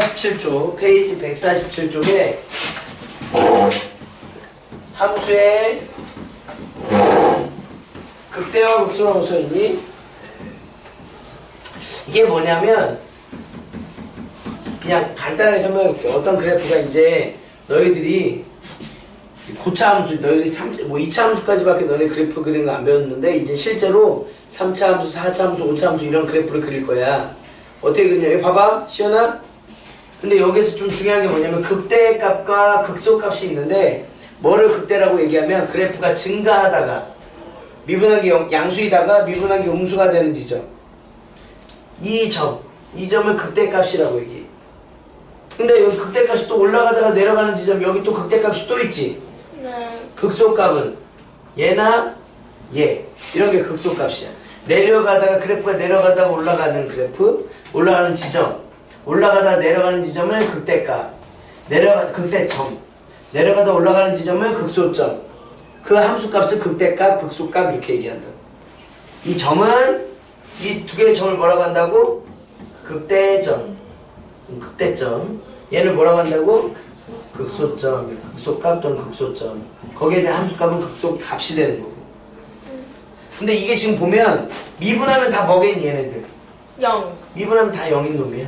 147쪽, 페이지 147쪽에 함수의 극대와 극소라고 써있니? 이게 뭐냐면 그냥 간단하게 설명해 볼게. 어떤 그래프가 이제 너희들이 고차 함수, 너희들이 3, 뭐 2차 함수까지밖에 너네 그래프 그리는 거 안 배웠는데 이제 실제로 3차 함수, 4차 함수, 5차 함수 이런 그래프를 그릴 거야. 어떻게 그리냐? 여기 봐봐, 시연아. 근데 여기서 좀 중요한 게 뭐냐면 극대 값과 극소 값이 있는데 뭐를 극대라고 얘기하면 그래프가 증가하다가 미분한 게 영- 양수이다가 미분한 게 음수가 되는 지점. 이 점, 이 점을 극대 값이라고 얘기해. 근데 여기 극대 값이 또 올라가다가 내려가는 지점 여기 또 극대 값이 또 있지. 네. 극소값은 얘나 얘 이런 게 극소값이야. 내려가다가 그래프가 내려가다가 올라가는 그래프, 올라가는 지점, 올라가다 내려가는 지점을 극대값, 내려가 극대점, 내려가다 올라가는 지점을 극소점. 그 함수값을 극대값, 극소값 이렇게 얘기한다. 이 점은 이 두 개의 점을 뭐라고 한다고? 극대점, 음, 극대점. 얘를 뭐라고 한다고? 극소점, 극소값 또는 극소점. 거기에 대한 함수값은 극소값이 되는 거고. 근데 이게 지금 보면 미분하면 다 뭐겠니 얘네들? 영. 미분하면 다 0인 놈이야.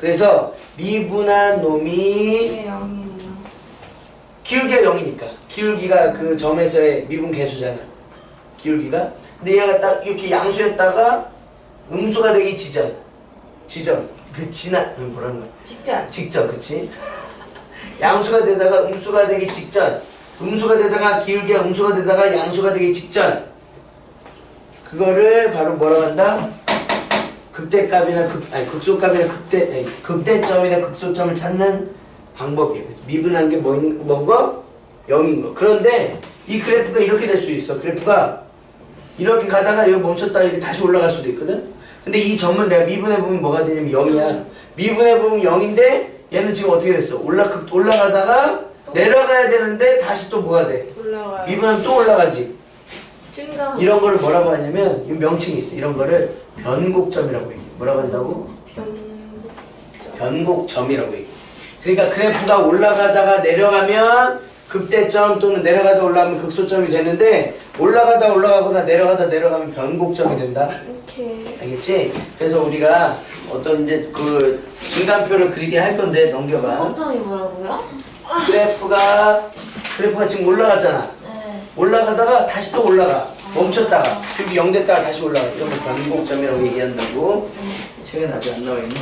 그래서 미분한 놈이 왜 영이에요? 기울기가 0이니까. 기울기가 그 점에서의 미분 개수잖아. 기울기가. 근데 얘가 딱 이렇게 양수였다가 음수가 되기 지점. 지점. 그 음, 뭐라는 거야? 직전. 직전, 그치? 양수가 되다가 음수가 되기 직전, 음수가 되다가 기울기가 음수가 되다가 양수가 되기 직전. 그거를 바로 뭐라고 한다? 극대값이나 극, 아니, 극소값이나 극대, 아니, 극대점이나 극소점을 찾는 방법이에요. 그래서 미분한 게 뭐인, 뭔 거? 0인 거. 그런데 이 그래프가 이렇게 될 수 있어. 그래프가 이렇게 가다가 여기 멈췄다가 이렇게 다시 올라갈 수도 있거든? 근데 이 점을 내가 미분해보면 뭐가 되냐면 0이야. 미분해보면 0인데 얘는 지금 어떻게 됐어? 올라, 극- 올라가다가 내려가야 되는데 다시 또 뭐가 돼? 올라와요. 미분하면 또 올라가지. 증가. 이런 거를 뭐라고 하냐면 이 명칭이 있어. 이런 거를 변곡점이라고 얘기해. 뭐라고 한다고? 변곡점이라고 얘기해. 그러니까 그래프가 올라가다가 내려가면 극대점 또는 내려가다 올라가면 극소점이 되는데 올라가다 올라가거나 내려가다 내려가면 변곡점이 된다. 이렇게. 알겠지? 그래서 우리가 어떤 이제 그 증간표를 그리게 할 건데 넘겨봐. 점점이 뭐라고요? 그래프가 그래프가 지금 올라가잖아. 네. 올라가다가 다시 또 올라가. 멈췄다가 그리고 0 됐다가 다시 올라가. 이런 걸 변곡점이라고 얘기한다고. 책은 아직 안 나와 있네.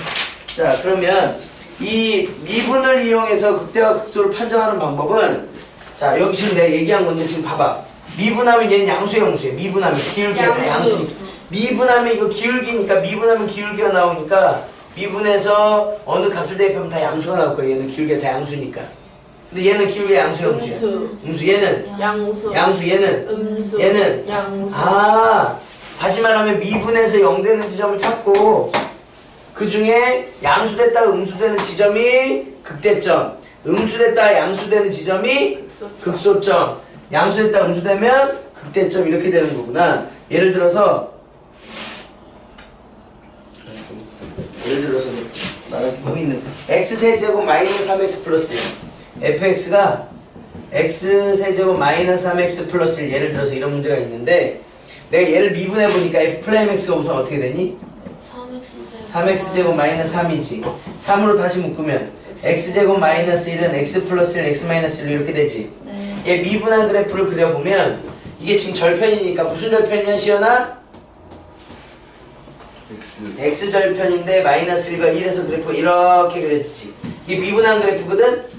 자, 그러면 이 미분을 이용해서 극대와 극소를 판정하는 방법은 자, 여기 지금 내가 얘기한 건데 지금 봐봐. 미분하면 얘는 양수의 영수야. 미분하면 기울기가 다 양수. 미분하면 이거 기울기니까 미분하면 기울기가 나오니까 미분해서 어느 값을 대입하면 다 양수가 나올 거야. 얘는 기울기가 다 양수니까. 근데 얘는 기울기가 양수의 영수야. 음수. 음수 얘는 양수. 양수 얘는 음수. 얘는 양수. 아 다시 말하면 미분해서 0 되는 지점을 찾고 그 중에 양수됐다가 음수되는 지점이 극대점 음수됐다가 양수되는 지점이 극소점. 극소점 양수됐다가 음수되면 극대점 이렇게 되는 거구나 예를 들어서 예를 들어서 말할 여기 있는 x세제곱 마이너스 3x 플러스 1 fx가 x세제곱 마이너스 3x 플러스 1 예를 들어서 이런 문제가 있는데 내가 얘를 미분해 보니까 f 플레임 x가 우선 어떻게 되니? 3x제곱 3x제곱 마이너스 3이지 3으로 다시 묶으면 x제곱 마이너스 1은 x 플러스 1 x 마이너스 1 이렇게 되지 네. 얘 미분한 그래프를 그려보면 이게 지금 절편이니까 무슨 절편이야 시연아? x 절편인데 마이너스 1과 1에서 그래프가 이렇게 그려지지 이게 미분한 그래프거든?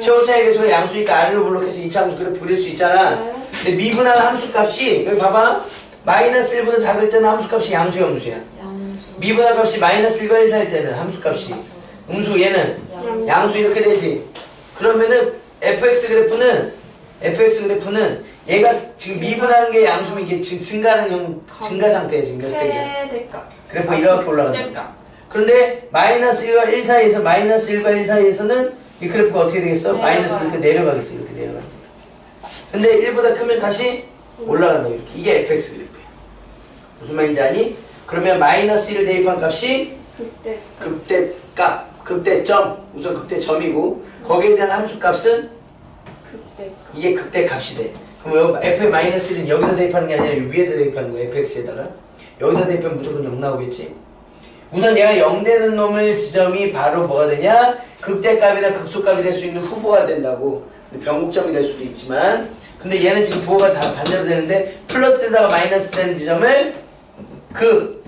최고차의 개수가 양수니까 R로 블록해서 2차 함수 그래프 그릴 수 있잖아. 네. 근데 미분한 함수값이 여기 봐봐. 마이너스 1보다 작을 때는 함수값이 양수 영수야. 양수. 미분한 값이 마이너스 1과 1 사이일 때는 함수값이. 음수 얘는 양수. 양수 이렇게 되지. 그러면은 fx 그래프는 fx 그래프는 얘가 지금 미분하는 게 양수면 이게 지금 증가하는 형 증가 상태야 지금 격택이야? 최대값. 그래프 가 이렇게 올라간다. 그런데 마이너스 1과 1 사이에서 마이너스 1과 1 사이에서는 이 그래프가 어떻게 되겠어? 마이너스 이렇게 내려가겠어 이렇게 내려간다 근데 1보다 크면 다시 올라간다 이렇게 이게 fx 그래프야 무슨 말인지 아니? 그러면 마이너스 1을 대입한 값이 그때. 극대값 극대점 우선 극대점이고 거기에 대한 함수값은 이게 극대값이 돼. 그럼 여기 f의 마이너스 1은 여기다 대입하는 게 아니라 이 위에다 대입하는 거야 fx에다가 여기다 대입하면 무조건 0 나오겠지. 우선 얘가 0 되는 놈을 지점이 바로 뭐가 되냐? 극대값이나 극소값이 될 수 있는 후보가 된다고. 변곡점이 될 수도 있지만 근데 얘는 지금 부호가 다 반대로 되는데 플러스 되다가 마이너스 되는 지점을 극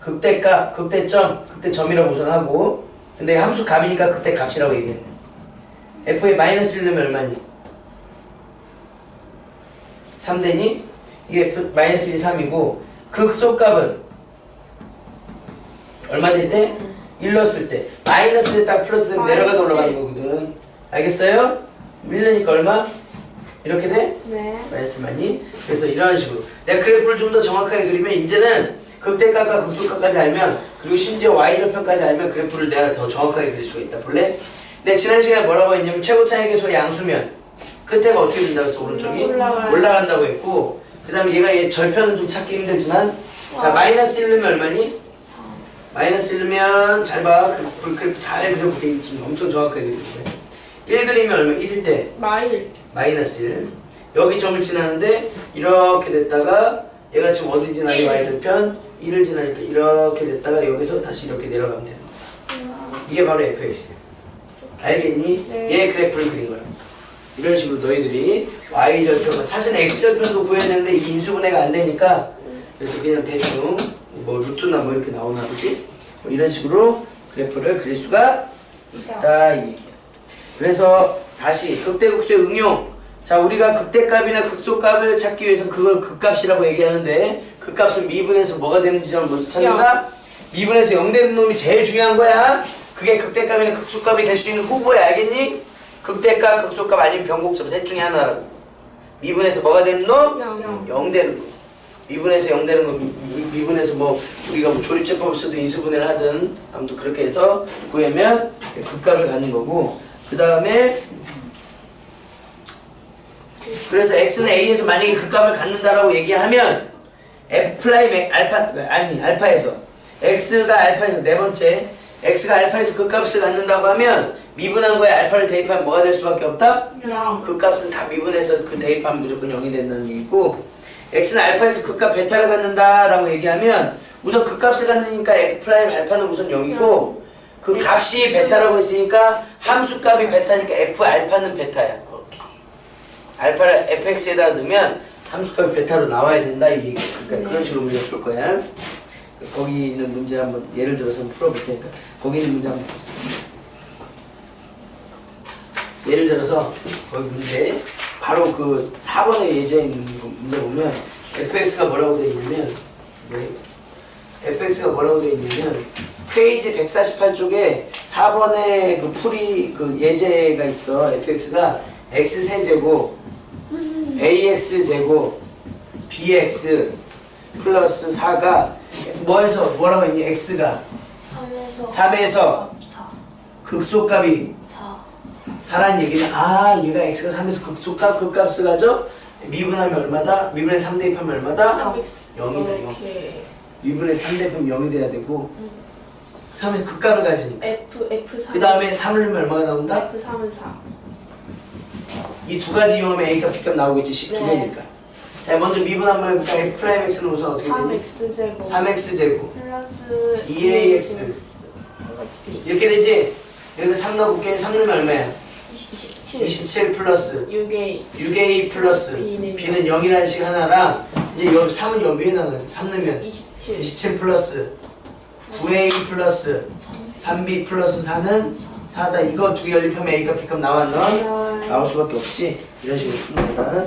극대값, 극대점, 극대점이라고 우선 하고 근데 함수 값이니까 극대값이라고 얘기했네. f의 마이너스 1은 얼마니? 3되니? 이게 마이너스 1이 3이고 극소값은 얼마 될 때? 1 넣었을 때 마이너스 됐다 플러스 되면 내려가다 올라가는 거거든 알겠어요? 1넣으니까 얼마? 이렇게 돼? 네 말씀하니 그래서 이런 식으로 내가 그래프를 좀 더 정확하게 그리면 이제는 극대값과 극소값까지 알면 그리고 심지어 y절편까지 알면 그래프를 내가 더 정확하게 그릴 수가 있다 볼래? 근데 지난 시간에 뭐라고 했냐면 최고차의 계수 양수면 끝에가 어떻게 된다고 했어 오른쪽이? 올라가요. 올라간다고 했고 그 다음에 얘가 얘 절편은 좀 찾기 힘들지만 자 마이너스 1넣으면 얼마니? 4. 마이너스 1넣으면 잘 봐. 그래프, 그래프 잘 그려보게 지금 엄청 정확하게 있어요. 1 그리면 얼마? 1일 때 마일. 마이너스 1 여기 점을 지나는데 이렇게 됐다가 얘가 지금 어디 지나니? 일. y절편? 1을 지나니까 이렇게 됐다가 여기서 다시 이렇게 내려가면 되는 거야 이게 바로 fx야 알겠니? 네. 얘 그래프를 그린 거야 이런 식으로 너희들이 y절편 사실 x절편도 구해야 되는데 이게 인수분해가 안 되니까 그래서 그냥 대충 뭐 루트나 뭐 이렇게 나오나 보지 뭐 이런 식으로 그래프를 그릴 수가 있다 이 얘기야. 그래서 다시 극대극소의 응용. 자 우리가 극대값이나 극소값을 찾기 위해서 그걸 극값이라고 얘기하는데 극값은 미분에서 뭐가 되는 지점을 먼저 찾는다. 미분에서 0 되는 놈이 제일 중요한 거야. 그게 극대값이나 극소값이 될 수 있는 후보야 알겠니? 극대값, 극소값 아니면 변곡점 셋 중에 하나라고. 미분에서 뭐가 되는 놈? 영0 되는 거. 미분에서 0 되는 거, 미, 미- 미분에서 뭐, 우리가 뭐 조립제법을 써도 인수분해를 하든, 아무튼 그렇게 해서 구하면 극값을 갖는 거고, 그 다음에, 그래서 x는 a에서 만약에 극값을 갖는다라고 얘기하면, f 플라임 에- 알파, 아니, 알파에서, x가 알파에서 네 번째, x가 알파에서 극값을 갖는다고 하면, 미분한 거에 알파를 대입하면 뭐가 될 수밖에 없다? 영그 값은 다 미분해서 그 대입하면 무조건 0이 된다는 얘기고 x는 알파에서 극값 베타를 갖는다 라고 얘기하면 우선 그 값을 갖으니까 f 프라임 알파는 우선 0이고 그 네. 값이 베타라고 했으니까 함수 값이 베타니까 f 알파는 베타야. 알파를 fx에다 넣으면 함수 값이 베타로 나와야 된다 이 얘기지. 그러니까 네. 그런 식으로 문제 풀 거야. 거기 있는 문제 한번 예를 들어서 한번 풀어볼 테니까 거기 있는 문제 한번 보자. 예를 들어서 거기 문제 바로 그 4번에 예제에 있는 거- 문제 보면 fx가 뭐라고 되어 있냐면 네. fx가 뭐라고 되어 있냐면 페이지 148쪽에 4번에 그 풀이 그 예제가 있어 fx가 x 세제곱 ax 제곱 bx 플러스 4가 뭐에서 뭐라고 했니 x가 3에서 3에서 4. 극소값이 4. 사라는 얘기는 아 얘가 x가 3에서 극소값 극값을 가져 미분하면 얼마다? 미분에 3 대입하면 얼마다? 0이다 0 오케이 미분에 3 대입하면 0이 돼야 되고 3에서 극값을 가지니까 F F 3 그 다음에 3을 넣으면 얼마가 나온다? F 3은 4 이 두 가지 이용하면 a값 b값 나오겠지 10두 네. 개니까 자 먼저 미분 한번 해볼까? f 프라임 x는 우선 어떻게 되니? 3X 제곱 3x 제곱 플러스 2AX. 플러스 B 이렇게 되지? 여기서 3 넣어볼게 3 넣으면 얼마야? 27 27 플러스 6A 6a 플러스 B는 b는 0이라는 식 하나랑 이제 여기 3은 여기 위에 넣으면 3 넣으면 27 27 플러스 9a 플러스 3. 3b 플러스 4는 4다 이거 두 개 연립하면 a값 b값 나왔나? 네. 나올 수밖에 없지 이런 식으로 푸는 거다